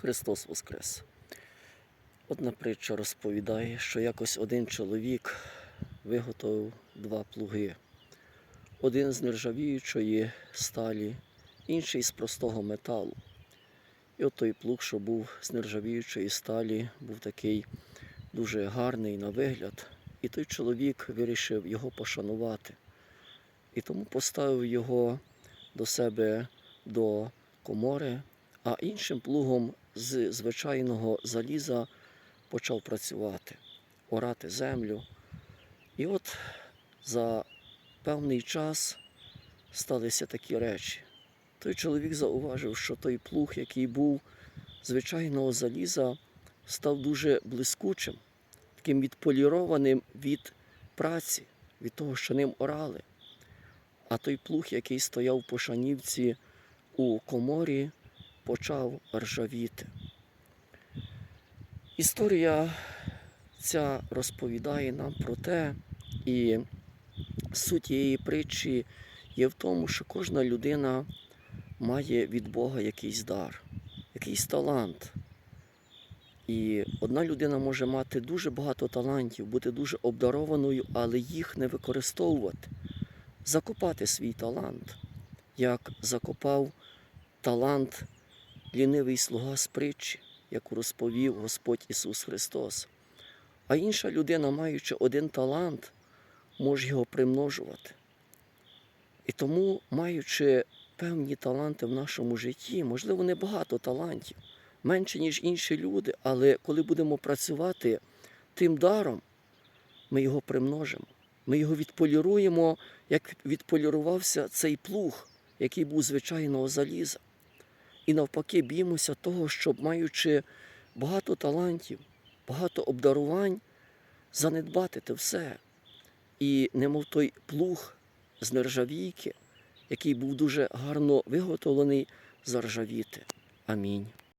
Христос Воскрес. Одна притча розповідає, що якось один чоловік виготовив два плуги. Один з нержавіючої сталі, інший з простого металу. І от той плуг, що був з нержавіючої сталі, був такий дуже гарний на вигляд. І той чоловік вирішив його пошанувати. І тому поставив його до себе до комори, а іншим плугом з звичайного заліза почав працювати, орати землю. І от за певний час сталися такі речі. Той чоловік зауважив, що той плуг, який був звичайного заліза, став дуже блискучим, таким відполірованим від праці, від того, що ним орали. А той плуг, який стояв по шанівці у коморі, почав ржавіти. Історія ця розповідає нам про те, і суть її притчі є в тому, що кожна людина має від Бога якийсь дар, якийсь талант. І одна людина може мати дуже багато талантів, бути дуже обдарованою, але їх не використовувати, закопати свій талант, як закопав талант лінивий слуга з притчі, яку розповів Господь Ісус Христос. А інша людина, маючи один талант, може його примножувати. І тому, маючи певні таланти в нашому житті, можливо, не багато талантів, менше, ніж інші люди, але коли будемо працювати тим даром, ми його примножимо. Ми його відполіруємо, як відполірувався цей плуг, який був звичайного заліза. І навпаки, б'ємося того, щоб, маючи багато талантів, багато обдарувань, занедбати те все. І немов той плуг з нержавійки, який був дуже гарно виготовлений, заржавіти. Амінь.